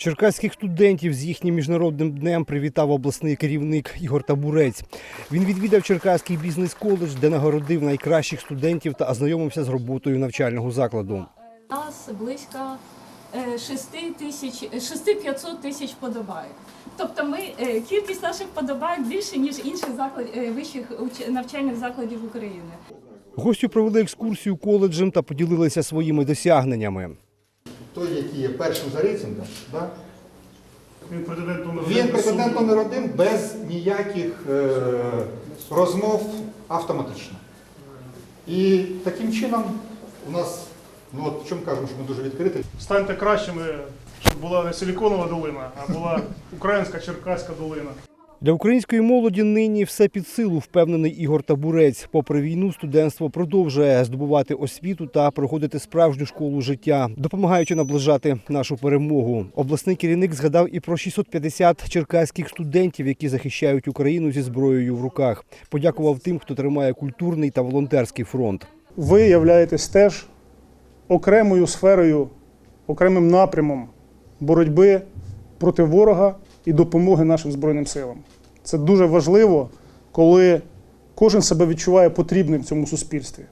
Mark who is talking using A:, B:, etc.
A: Черкаських студентів з їхнім міжнародним днем привітав обласний керівник Ігор Табурець. Він відвідав Черкаський бізнес-коледж, де нагородив найкращих студентів та ознайомився з роботою навчального закладу.
B: Нас близько 6 тисяч 6500 тисяч подобають. Тобто ми е, кількість наших подобають більше ніж інших закладів вищих навчальних закладів України.
A: Гостю провели екскурсію коледжем та поділилися своїми досягненнями.
C: Той, який є першим за рейтингом, да?
D: Він претендент номер
C: він
D: один.
C: претендент номер один без ніяких е, розмов автоматично. І таким чином у нас, ну от чому кажемо, що ми дуже відкриті.
D: Станьте кращими, щоб була не силіконова долина, а була українська черкаська долина.
A: Для української молоді нині все під силу, впевнений Ігор Табурець. Попри війну, студентство продовжує здобувати освіту та проходити справжню школу життя, допомагаючи наближати нашу перемогу. Обласний керівник згадав і про 650 черкаських студентів, які захищають Україну зі зброєю в руках. Подякував тим, хто тримає культурний та волонтерський фронт.
D: Ви являєтесь теж окремою сферою, окремим напрямом боротьби проти ворога і допомоги нашим Збройним силам. Це дуже важливо, коли кожен себе відчуває потрібним в цьому суспільстві.